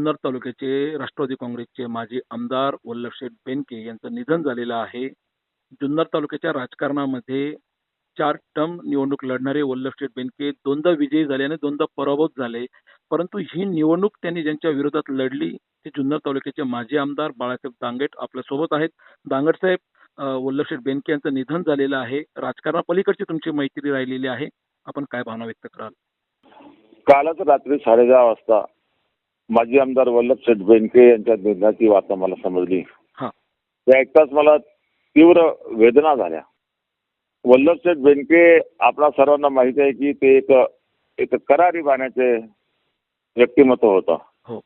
जुन्नर तालुक्याचे राष्ट्रवादी काँग्रेसचे माजी आमदार वल्लभशेठ बेनके यांचं निधन झालेलं आहे. जुन्नर तालुक्याच्या राजकारणामध्ये चार टर्म निवडणूक लढणारे वल्लभशेठ बेनके दोनदा विजयी झाल्याने दोनदा पराभूत झाले. परंतु ही निवडणूक त्यांनी ज्यांच्या विरोधात लढली ते जुन्नर तालुक्याचे माजी आमदार बाळासाहेब दांगेट आपल्यासोबत आहेत. दांगट साहेब वल्लभशेठ बेनके यांचं निधन झालेलं आहे. राजकारणापलीकडची तुमची मैत्री राहिलेली आहे. आपण काय भावना व्यक्त कराल? कालच रात्री साडेदहा वाजता माजी आमदार वल्लभ शेठ बेनके यांच्या निधनाची वार्ता मला समजली हा. ते ऐकताच मला तीव्र वेदना झाल्या वल्लभ शेठ बेनके आपणा सर्वांना माहिती आहे की ते एक एक करारी बाण्याचे व्यक्तिमत्व होतं हो.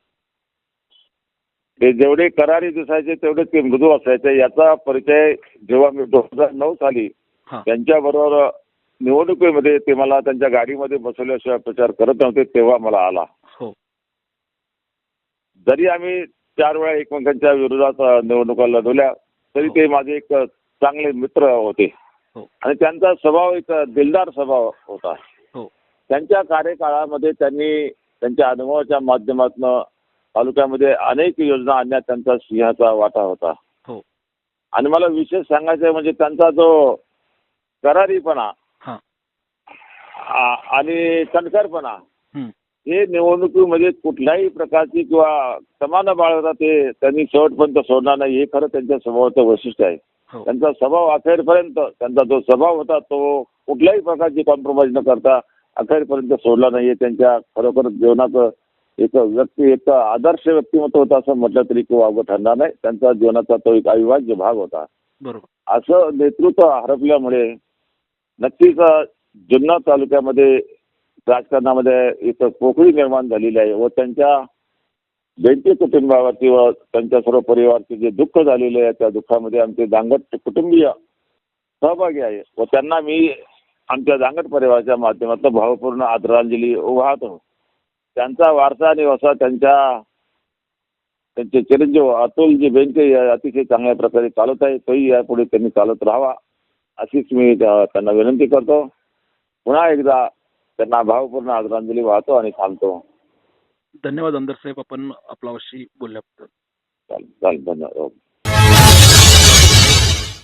ते जेवढे करारी दिसायचे तेवढे ते मृदू असायचे याचा परिचय जेव्हा मी दोन हजार नऊ साली हा. त्यांच्याबरोबर निवडणुकीमध्ये ते मला त्यांच्या गाडीमध्ये बसवल्याशिवाय प्रचार करत नव्हते तेव्हा मला आला जरी आम्ही चार वेळा एकमेकांच्या विरोधात निवडणुका लढवल्या तरी ते माझे एक चांगले मित्र होते हो. आणि त्यांचा स्वभाव एक दिलदार स्वभाव होता हो. त्यांच्या कार्यकाळामध्ये त्यांनी त्यांच्या अनुभवाच्या माध्यमातून तालुक्यामध्ये अनेक योजना आणण्यात त्यांचा सिंहाचा वाटा होता हो. आणि मला विशेष सांगायचं म्हणजे त्यांचा जो करारीपणा हा. आ- आणि कणखरपणा. हे निवडणुकीमध्ये कुठल्याही प्रकारची किंवा समान बाळगता ते त्यांनी शेवटपर्यंत सोडणार नाही. हे खरं त्यांच्या स्वभावाचं वैशिष्ट्य आहे. हो. त्यांचा स्वभाव अखेरपर्यंत त्यांचा जो स्वभाव होता तो कुठल्याही प्रकारची कॉम्प्रोमाइज न करता अखेरपर्यंत सोडला नाही. त्यांच्या खरोखर जीवनाचं एक व्यक्ती एक आदर्श व्यक्तिमत्व होतं असं म्हटलं तरी किंवा अवघड ठरणार नाही. त्यांचा जीवनाचा तो एक अविभाज्य भाग होता. बरोबर. असं नेतृत्व हरपल्यामुळे नक्कीच अ, जुन्नर तालुक्यामध्ये राजकारणामध्ये इथं पोकळी निर्माण झालेली आहे व त्यांच्या बेंचे कुटुंबावरती व त्यांच्या सर्व परिवारचे जे दुःख झालेले आहे त्या दुःखामध्ये आमचे दांगट कुटुंबीय सहभागी आहे. व त्यांना मी आमच्या दांगट परिवाराच्या माध्यमातून भावपूर्ण आदरांजली वाहतो. त्यांचा वारसा आणि वसा त्यांच्या त्यांचे चिरंजीव अतुलजी बेंके अतिशय चांगल्या प्रकारे चालत आहे. तोही यापुढे त्यांनी चालत राहावा अशीच मी त्यांना विनंती करतो. पुन्हा एकदा त्यांना भावपूर्ण आदरांजली वाहतो आणि थांबतो धन्यवाद आमदार साहेब आपण आपल्याशी बोलल्याबद्दल चालेल चालेल धन्यवाद. ओके.